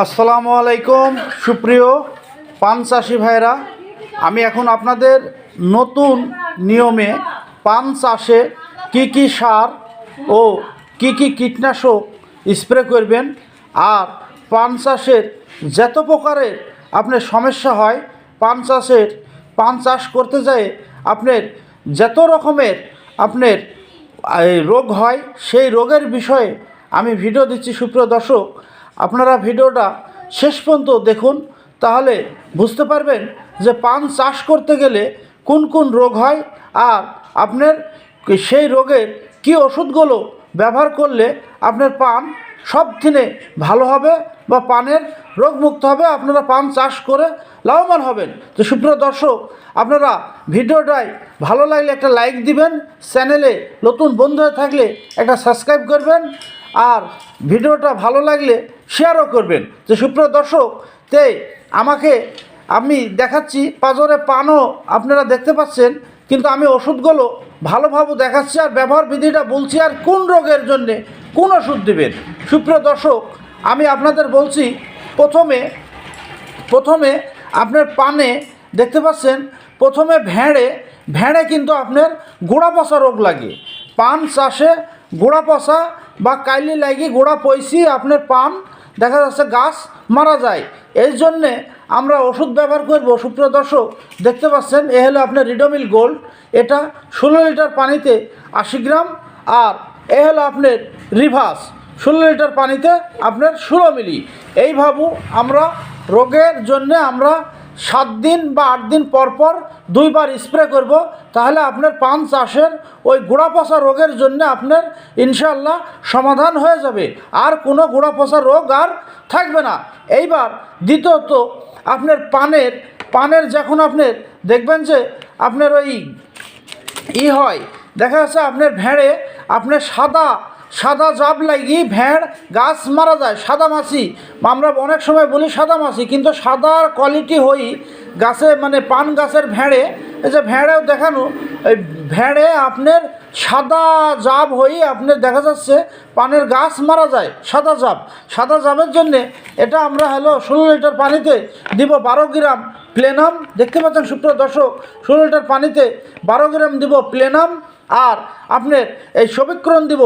আসসালামু আলাইকুম, সুপ্রিয় পান চাষি ভাইরা। আমি এখন আপনাদের নতুন নিয়মে পান চাষে কী কী সার ও কী কী কীটনাশক স্প্রে করবেন আর পান চাষের যত প্রকারের আপনার সমস্যা হয়, পান চাষের, পান চাষ করতে যায় আপনার যত রকমের আপনার রোগ হয়, সেই রোগের বিষয়ে আমি ভিডিও দিচ্ছি, সুপ্রিয় দর্শক। আপনারা ভিডিওটা শেষ পর্যন্ত দেখুন, তাহলে বুঝতে পারবেন যে পান চাষ করতে গেলে কোন কোন রোগ হয় আর আপনার সেই রোগের কী ওষুধগুলো ব্যবহার করলে আপনার পান সব দিনে ভালো হবে বা পানের রোগমুক্ত হবে, আপনারা পান চাষ করে লাভবান হবেন। তো সুপ্রিয় দর্শক, আপনারা ভিডিওটাই ভালো লাগলে একটা লাইক দিবেন, চ্যানেলে নতুন বন্ধু হয়ে থাকলে একটা সাবস্ক্রাইব করবেন। আর ভিডিওটা ভালো লাগলে শেয়ারও করবেন। তো সুপ্রিয় দর্শক, তে আমাকে আমি দেখাচ্ছি, পাজরে পানও আপনারা দেখতে পাচ্ছেন, কিন্তু আমি ওষুধগুলো ভালোভাবে দেখাচ্ছি আর ব্যবহার বিধিটা বলছি আর কোন রোগের জন্যে কোন ওষুধ দেবেন। সুপ্রিয় দর্শক, আমি আপনাদের বলছি, প্রথমে প্রথমে আপনার পানে দেখতে পাচ্ছেন, প্রথমে ভেড়ে ভেড়ে কিন্তু আপনার গোড়া পচা রোগ লাগে। পান চাষে গোড়া পচা বা কাইলি লাগি গোড়া পয়সি আপনার পাম, দেখা যাচ্ছে গাছ মারা যায়। এই জন্যে আমরা ওষুধ ব্যবহার করব। সুপ্রিয় দর্শক, দেখতে পাচ্ছেন, এ হলো আপনার রিডোমিল গোল্ড এটা ষোলো লিটার পানিতে আশি গ্রাম আর এ হলো আপনার রিভার্স ষোলো লিটার পানিতে আপনার ষোলো মিলি। এইভাবে আমরা রোগের জন্যে আমরা সাত দিন বা আট দিন পর পর দুইবার স্প্রে করব, তাহলে আপনার পান চাষের ওই গোড়া পচা রোগের জন্য আপনার ইনশাল্লাহ সমাধান হয়ে যাবে। আর কোনো গোড়া পচা রোগ আর থাকবে না। এইবার দ্বিতীয়ত, আপনার পানের পানের যখন আপনার দেখবেন যে আপনার ওই ই হয়, দেখা যাচ্ছে আপনার ভেড়ে আপনার সাদা সাদা জাব লাগি ভেড়, গাছ মারা যায়, সাদা মাছি। আমরা অনেক সময় বলি সাদা মাছি, কিন্তু সাদার কোয়ালিটি হই গাছে মানে পান গাছের ভেড়ে। এই যে ভেড়েও দেখানো, এই ভেড়ে আপনার সাদা জাব হই, আপনার দেখা যাচ্ছে পানের গাছ মারা যায়, সাদা জাব। সাদা জাবের জন্যে এটা আমরা হলো ষোলো লিটার পানিতে দিব বারো গ্রাম প্লেনাম। দেখতে পাচ্ছেন সুপ্রিয় দর্শক, ষোলো লিটার পানিতে বারো গ্রাম দিব প্লেনাম। আর আপনার এই সবিক্রণ দিব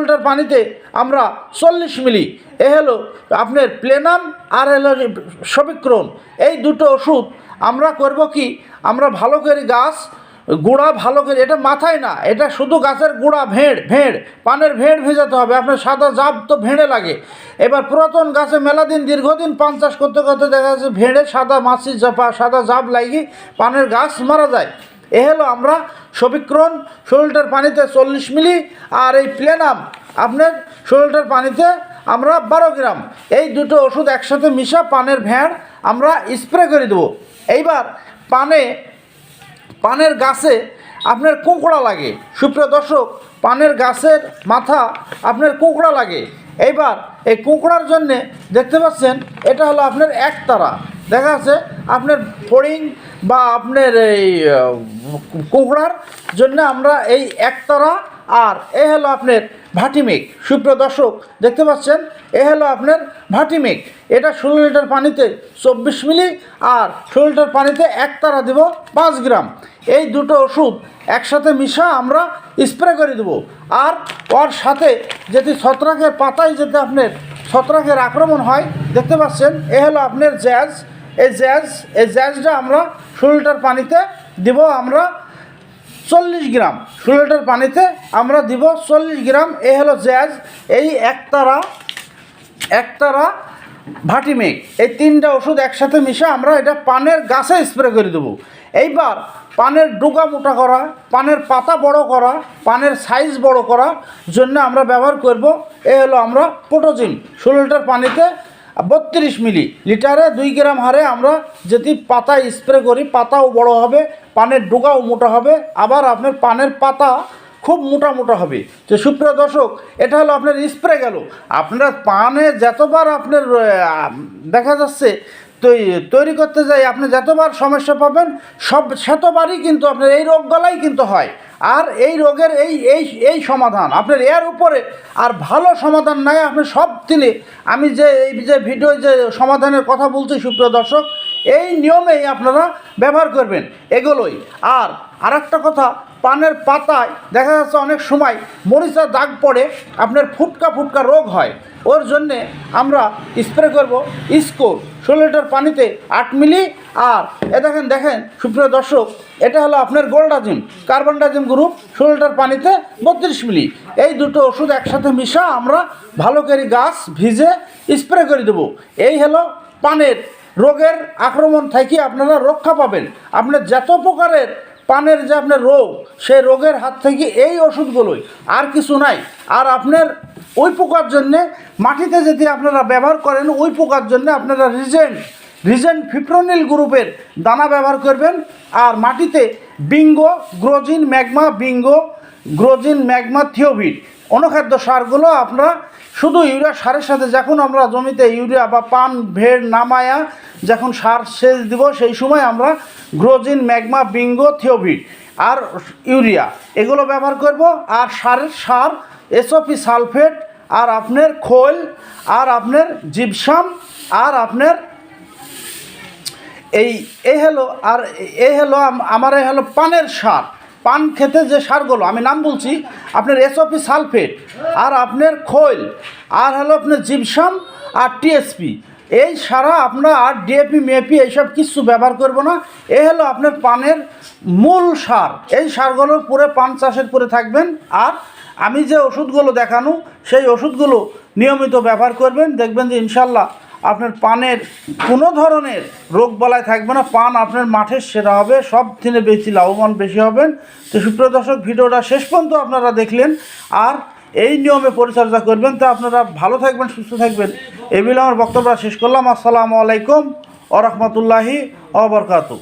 লিটার পানিতে আমরা চল্লিশ মিলি। এ হলো আপনার প্লেনাম আর হলো সবিক্রণ। এই দুটো ওষুধ আমরা করব কি? আমরা ভালো করে গাছ, গুঁড়া ভালো করে এটা মাথায় না, এটা শুধু গাছের গুঁড়া, ভেঁড় ভেঁড়। পানের ভেঁড় ভেজাতে হবে, আপনার সাদা জাব তো ভেঁড়ে লাগে। এবার পুরাতন গাছে মেলাদিন, দীর্ঘদিন পান চাষ করতে করতে দেখা যাচ্ছে ভেঁড়ে সাদা মাছি জাপা সাদা জাপ লাগি পানের গাছ মারা যায়। এ হলো আমরা সবিক্রণ লিটার পানিতে চল্লিশ মিলি আর এই প্লেনাম আপনার লিটার পানিতে আমরা বারো গ্রাম। এই দুটো ওষুধ একসাথে মিশা পানের ভেড় আমরা স্প্রে করে দেবো। এইবার পানে, পানের গাছে আপনার কুঁকড়া লাগে। সুপ্রিয় দর্শক, পানের গাছের মাথা আপনার কুঁকড়া লাগে। এইবার এই কুঁকড়ার জন্যে দেখতে পাচ্ছেন, এটা হলো আপনার একতারা দেখা যাচ্ছে আপনার ফড়িং বা আপনার এই কোঁকড়ার জন্য আমরা এই একতারা আর এ হলো আপনার ভাটিমেক সুপ্রিয় দর্শক, দেখতে পাচ্ছেন, এ হলো আপনার ভাটিমেক এটা ষোলো লিটার পানিতে চব্বিশ মিলি আর ষোলো লিটার পানিতে এক তারা দেবো পাঁচ গ্রাম। এই দুটো ওষুধ একসাথে মিশা আমরা স্প্রে করে দেবো। আর ওর সাথে যদি ছত্রাকের পাতায় যদি আপনার ছত্রাকের আক্রমণ হয়, দেখতে পাচ্ছেন, এ হলো আপনার জ্যাজ। এই জ্যাজ, এই জ্যাজটা আমরা ষোলো লিটার পানিতে দিব আমরা চল্লিশ গ্রাম। ষোলো লিটার পানিতে আমরা দিব চল্লিশ গ্রাম। এ হলো জ্যাজ, এই একতারা একতারা ভাটিমেক এই তিনটা ওষুধ একসাথে মিশে আমরা এটা পানের গাছে স্প্রে করে দেবো। এইবার পানের ডুগা মোটা করা, পানের পাতা বড় করা, পানের সাইজ বড় করার জন্য আমরা ব্যবহার করব। এ হলো আমরা পোটোজিন ষোলো লিটার পানিতে বত্রিশ মিলি লিটারে দুই গ্রাম হারে আমরা যদি পাতা স্প্রে করি, পাতাও বড় হবে, পানের ডোগাও মোটা হবে, আবার আপনার পানের পাতা খুব মোটা মোটা হবে। তো সুপ্রিয় দর্শক, এটা হলো আপনার স্প্রে গেল। আপনার পানে যতবার আপনার দেখা যাচ্ছে তৈরি করতে যাই, আপনি যতবার সমস্যা পাবেন, সব শতবারই কিন্তু আপনার এই রোগগুলাই কিন্তু হয়। আর এই রোগের এই এই এই সমাধান আপনার এর উপরে আর ভালো সমাধান নাই আপনি সব দিনে আমি যে এই যে ভিডিও যে সমাধানের কথা বলছি সুপ্রিয় দর্শক এই নিয়মেই আপনারা ব্যবহার করবেন, এগুলোই। আর আরেকটা কথা, পানের পাতায় দেখা যাচ্ছে অনেক সময় মরিচা দাগ পড়ে, আপনার ফুটকা ফুটকা রোগ হয়। ওর জন্যে আমরা স্প্রে করব স্কোর ষোলো লিটার পানিতে আট মিলি। আর এ দেখেন দেখেন, সুপ্রিয় দর্শক, এটা হলো আপনার গোল্ডাজিম, কার্বনডাজিম গ্রুপ, ষোলো লিটার পানিতে বত্রিশ মিলি। এই দুটো ওষুধ একসাথে মিশা আমরা ভালো করে গাছ ভিজে স্প্রে করে দেবো। এই হলো পানের রোগের আক্রমণ থেকে আপনারা রক্ষা পাবেন। আপনার যত প্রকারের পানের যে আপনার রোগ, সেই রোগের হাত থেকে এই ওষুধগুলোই। আর কিছু নাই। আর আপনার ওই পোকার জন্যে মাটিতে যদি আপনারা ব্যবহার করেন, ওই পোকার জন্যে আপনারা রিজেন্ট রিজেন্ট ফিপ্রোনিল গ্রুপের দানা ব্যবহার করবেন। আর মাটিতে Bingo, Grozin Magma, Bingo, Grozin Magma Thiovit অনুখাদ্য সারগুলো আপনারা শুধু ইউরিয়া সারের সাথে যখন আমরা জমিতে ইউরিয়া বা পান, ভেড় নামায়া যখন সার সেচ দিব, সেই সময় আমরা গ্রোজিন, ম্যাগমা, বিঙ্গো, থিওভিট আর ইউরিয়া এগুলো ব্যবহার করব। আর সারের সার, এসওপি সালফেট, আর আপনার খোল, আর আপনার জিপসাম, আর আপনার এই এ হলো, আর এই হলো আমার এই হলো পানের সার। পান খেতে যে সারগুলো আমি নাম বলছি, আপনার এসওপি সালফেট, আর আপনার খৈল, আর হলো আপনার জিপসাম আর টিএসপি এই সারা আমরা আর ডিএপি মেপি এইসব কিছু ব্যবহার করব না এই হলো আপনার পানের মূল সার। এই সারগুলোর পুরে পান চাষের পরে থাকবেন, আর আমি যে ওষুধগুলো দেখানো, সেই ওষুধগুলো নিয়মিত ব্যবহার করবেন, দেখবেন যে ইনশাল্লাহ আপনার পানের কোনো ধরনের রোগ বালায় থাকবে না, পান আপনার মাঠের সেরা হবে, সব দিনে বেশি লাভবান বেশি হবেন। তো সুপ্রিয় দর্শক, ভিডিওটা শেষ পর্যন্ত আপনারা দেখলেন আর এই নিয়মে পরিচর্যা করবেন। তো আপনারা ভালো থাকবেন, সুস্থ থাকবেন। এই বিল আমার বক্তব্য শেষ করলাম। আসসালামু আলাইকুম ও রহমতুল্লাহি অবরকাতু